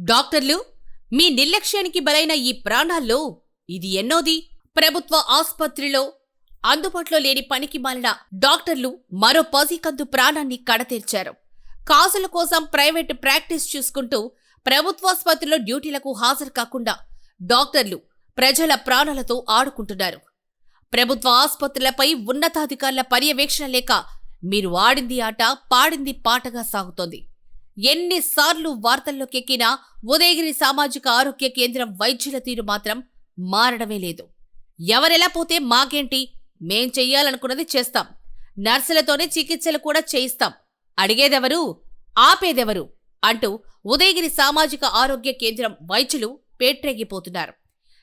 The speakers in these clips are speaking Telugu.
డాక్టర్లు మీ నిర్లక్ష్యానికి బలైన ఈ ప్రాణాల్లో ఇది ఎన్నోది. ప్రభుత్వ ఆసుపత్రిలో అందుబాటులో లేని పనికి మాలిన డాక్టర్లు మరో పసికందు ప్రాణాన్ని కడతీర్చారు. కాసుల కోసం ప్రైవేట్ ప్రాక్టీస్ చూసుకుంటూ ప్రభుత్వాసుపత్రిలో డ్యూటీలకు హాజరు కాకుండా డాక్టర్లు ప్రజల ప్రాణాలతో ఆడుకుంటున్నారు. ప్రభుత్వ ఆసుపత్రులపై ఉన్నతాధికారుల పర్యవేక్షణ లేక మీరు ఆడింది ఆట పాడింది పాటగా సాగుతోంది. ఎన్నిసార్లు వార్తల్లోకెక్కినా ఉదయగిరి సామాజిక ఆరోగ్య కేంద్రం వైద్యుల తీరు మాత్రం మారడమే లేదు. ఎవరెలా పోతే మాకేంటి? మేం చెయ్యాలనుకున్నది చేస్తాం. నర్సులతోనే చికిత్సలు కూడా చేయిస్తాం. అడిగేదెవరు? ఆపేదెవరు? అంటూ ఉదయగిరి సామాజిక ఆరోగ్య కేంద్రం వైద్యులు పేట్రెగిపోతున్నారు.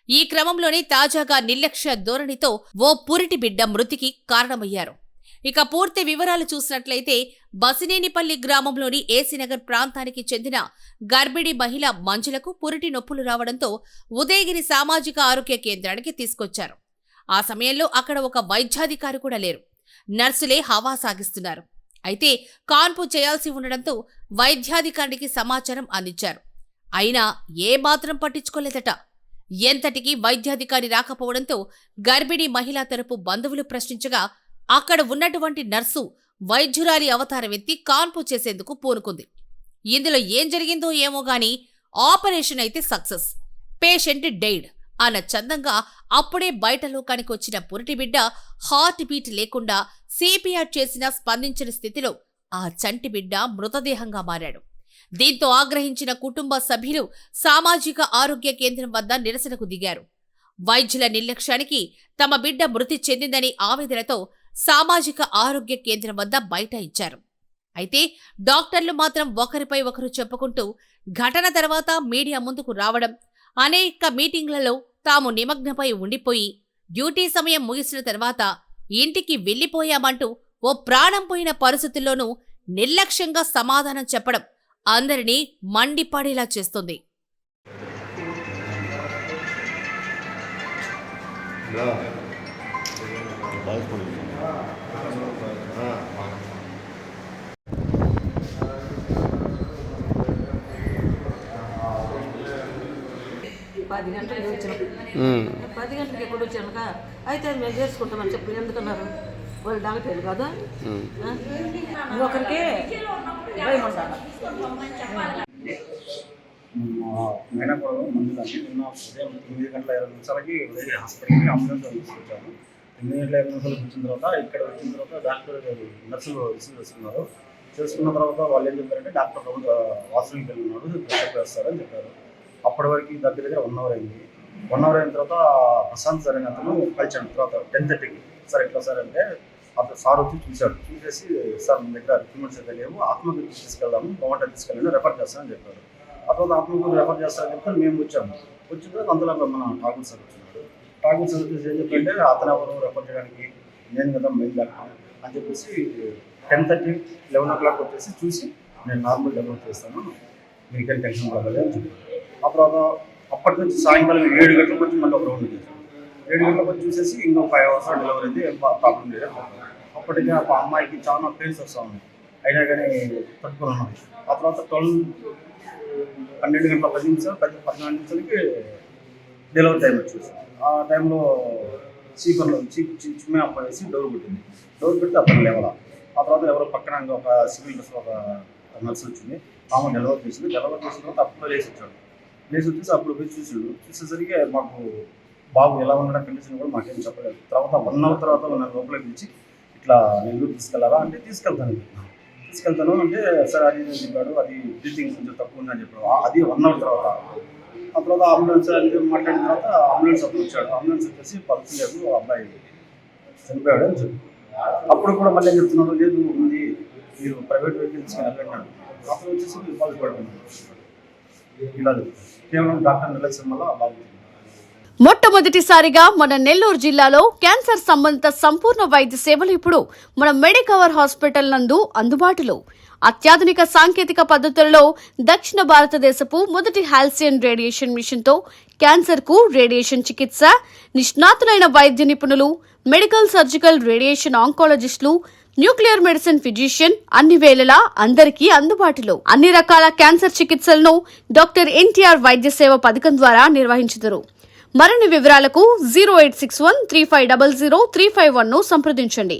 ఈ క్రమంలోనే తాజాగా నిర్లక్ష్య ధోరణితో ఓ పురిటి బిడ్డ మృతికి కారణమయ్యారు. ఇక పూర్తి వివరాలు చూసినట్లయితే బసినేనిపల్లి గ్రామంలోని ఏసీనగర్ ప్రాంతానికి చెందిన గర్భిణీ మహిళ మంజులకు పురిటి నొప్పులు రావడంతో ఉదయగిరి సామాజిక ఆరోగ్య కేంద్రానికి తీసుకొచ్చారు. ఆ సమయంలో అక్కడ ఒక వైద్యాధికారి కూడా లేరు. నర్సులే హవా సాగిస్తున్నారు. అయితే కాన్పు చేయాల్సి ఉండడంతో వైద్యాధికారికి సమాచారం అందించారు. అయినా ఏమాత్రం పట్టించుకోలేదట. ఎంతటికీ వైద్యాధికారి రాకపోవడంతో గర్భిణీ మహిళా తరపు బంధువులు ప్రశ్నించగా అక్కడ ఉన్నటువంటి నర్సు వైద్యురాలి అవతారం ఎత్తి కాన్పు చేసేందుకు పూనుకుంది. ఇందులో ఏం జరిగిందో ఏమో గాని ఆపరేషన్ అయితే సక్సెస్. పేషెంట్ డెయిడ్ అన్న చందంగా అప్పుడే బయట లోకానికి వచ్చిన పురిటి బిడ్డ హార్ట్ బీట్ లేకుండా సిపిఆర్ చేసినా స్పందించిన స్థితిలో ఆ చంటి బిడ్డ మృతదేహంగా మారాడు. దీంతో ఆగ్రహించిన కుటుంబ సభ్యులు సామాజిక ఆరోగ్య కేంద్రం వద్ద నిరసనకు దిగారు. వైద్యుల నిర్లక్ష్యానికి తమ బిడ్డ మృతి చెందిందని ఆవేదనతో సామాజిక ఆరోగ్య కేంద్రం వద్ద బయట ఇచ్చారు. అయితే డాక్టర్లు మాత్రం ఒకరిపై ఒకరు చెప్పుకుంటూ ఘటన తర్వాత మీడియా ముందుకు రావడం అనేక మీటింగ్లలో తాము నిమగ్నపై ఉండిపోయి డ్యూటీ సమయం ముగిసిన తర్వాత ఇంటికి వెళ్ళిపోయామంటూ ఓ ప్రాణం పోయిన పరిస్థితుల్లోనూ నిర్లక్ష్యంగా సమాధానం చెప్పడం అందరినీ మండిపడేలా చేస్తుంది. పది గంటలకు వచ్చాను పది గంటలకు ఎప్పుడు వచ్చానుక అయితే అది మేము చేసుకుంటామని చెప్పి ఎందుకన్నారు? వాళ్ళు డాక్టర్లు కదా? ఆ? ఇంకొకరికి భయం ఉండాలి మేనకోడలు మందులు అన్ని నిన్న ఉదయం తొమ్మిది గంటల ఇరవై నిమిషాలకి హాస్పిటల్కి అంబులెన్స్ తీసుకొచ్చాము. ఇంజనీర్లు గంటల వచ్చిన తర్వాత ఇక్కడ వచ్చిన తర్వాత డాక్టర్ నర్సులు రిసీవ్ చేసుకున్నారు చేసుకున్న తర్వాత వాళ్ళు ఏం చెప్పారంటే డాక్టర్ రౌండ్ వాష్రూమ్కి వెళ్ళినాడు చెక్ వేస్తారని చెప్పారు. అప్పటి వరకు దగ్గర దగ్గర వన్ అవర్ అయింది. వన్ అవర్ అయిన తర్వాత ప్రశాంత్ సార్ అనే అతను కలిసాను తర్వాత టెన్ థర్టీకి సార్ ఎట్లా సార్? అంటే అతను సార్ వచ్చి చూశాడు. చూసేసి సార్ మన దగ్గర రిక్రూట్మెంట్స్ అయితే లేవు. ఆత్మగురి తీసుకెళ్దాము. బాగుంటుంది తీసుకెళ్ళి రెఫర్ చేస్తానని చెప్పారు. ఆ తర్వాత ఆత్మగురి రెఫర్ చేస్తారని చెప్తే మేము వచ్చాము. వచ్చిన తర్వాత అందులో మన ఠాకూర్ సార్ వచ్చినాడు ఠాకూర్ సర్వీస్ ఏం చెప్పంటే అతను ఎవరు? రెఫర్ చేయడానికి నేను కదా మెయిల్ అని చెప్పేసి ten thirty eleven o'clock వచ్చేసి చూసి నేను నార్మల్ డెలివరీ చేస్తాను మీకేం టెన్షన్ పడలేదు అని చెప్పారు ఆ తర్వాత అప్పటి నుంచి సాయంకాలం ఏడు గంటలకు వచ్చి మళ్ళీ ఒక రౌండ్ చేశాను ఏడు గంటలకు వచ్చి చూసేసి ఇంకో ఫైవ్ అవర్స్ డెలివరీ అయితే ప్రాబ్లం లేదు అప్పటికే ఆ అమ్మాయికి చాలా పెయిన్స్ వస్తూ ఉన్నాయి. అయినా కానీ తట్టుకున్నాను ఆ తర్వాత ట్వెల్వ్ పన్నెండు గంటల పది నిమిషాలు పది పద్నాలుగు నిమిషాలకి డెలివరీ టైం వచ్చేసి ఆ టైంలో చీపర్లో చీప్ చిమ్మే అమ్మాయి వేసి డోర్ పెట్టింది డోర్ పెడితే అప్పుడు లేవల. ఆ తర్వాత ఎవరో పక్కన ఒక సివిల్ డ్రెస్ ఒక నర్స్ వచ్చింది. ఆమె డెలివరీ చేసింది. డెలివరీ చేసిన తర్వాత అప్పుడు లేచి వచ్చాడు. లేచి వచ్చేసి అప్పుడు పోయి చూసాడు. చూసేసరికి మాకు బాబు ఎలా ఉన్నాడో కండిషన్ కూడా మాకేం చెప్పలేదు. తర్వాత వన్ అవర్ తర్వాత నన్ను లోపలికి పిలిచి ఇట్లా నెల్లూరు తీసుకెళ్ళాలా అంటే తీసుకెళ్తాను తీసుకెళ్తాను అంటే సార్ అది చెప్పాడు. అది బ్రీతింగ్ కొంచెం తక్కువ ఉందని చెప్పాడు. అది వన్ అవర్ తర్వాత. ఆ తర్వాత అంబులెన్స్ అని మాట్లాడిన తర్వాత అంబులెన్స్ అప్పుడు వచ్చాడు. అంబులెన్స్ వచ్చేసి పల్స్ లేదు అబ్బాయి చనిపోయాడు అని చెప్పి అప్పుడు కూడా మళ్ళీ ఏం చెప్తున్నాడు లేదు. ఉంది మీరు ప్రైవేట్ వెహికల్స్కి తీసుకెళ్ళి అన్నాడు వచ్చేసి మీరు పల్స్ పడుతున్నాడు ఇలా కేవలం డాక్టర్ నిర్లక్ష్యం వల్ల బాగుంది మొట్టమొదటిసారిగా మన నెల్లూరు జిల్లాలో క్యాన్సర్ సంబంధిత సంపూర్ణ వైద్య సేవలు ఇప్పుడు మన మెడికవర్ హాస్పిటల్ నందు అందుబాటులో. అత్యాధునిక సాంకేతిక పద్ధతులలో దక్షిణ భారతదేశపు మొదటి హాల్సియన్ రేడియేషన్ మిషన్తో క్యాన్సర్కు క్యాన్సర్కు రేడియేషన్ చికిత్స నిష్ణాతులైన వైద్య నిపుణులు మెడికల్ సర్జికల్ రేడియేషన్ ఆంకాలజిస్టులు న్యూక్లియర్ మెడిసిన్ ఫిజిషియన్ అన్ని వేళలా అందరికీ అందుబాటులో. అన్ని రకాల క్యాన్సర్ చికిత్సలను డాక్టర్ ఎన్టీఆర్ వైద్య సేవ పథకం ద్వారా నిర్వహించుదురు. మరిన్ని వివరాలకు zero eight six one three five double zero three five వన్ను సంప్రదించండి.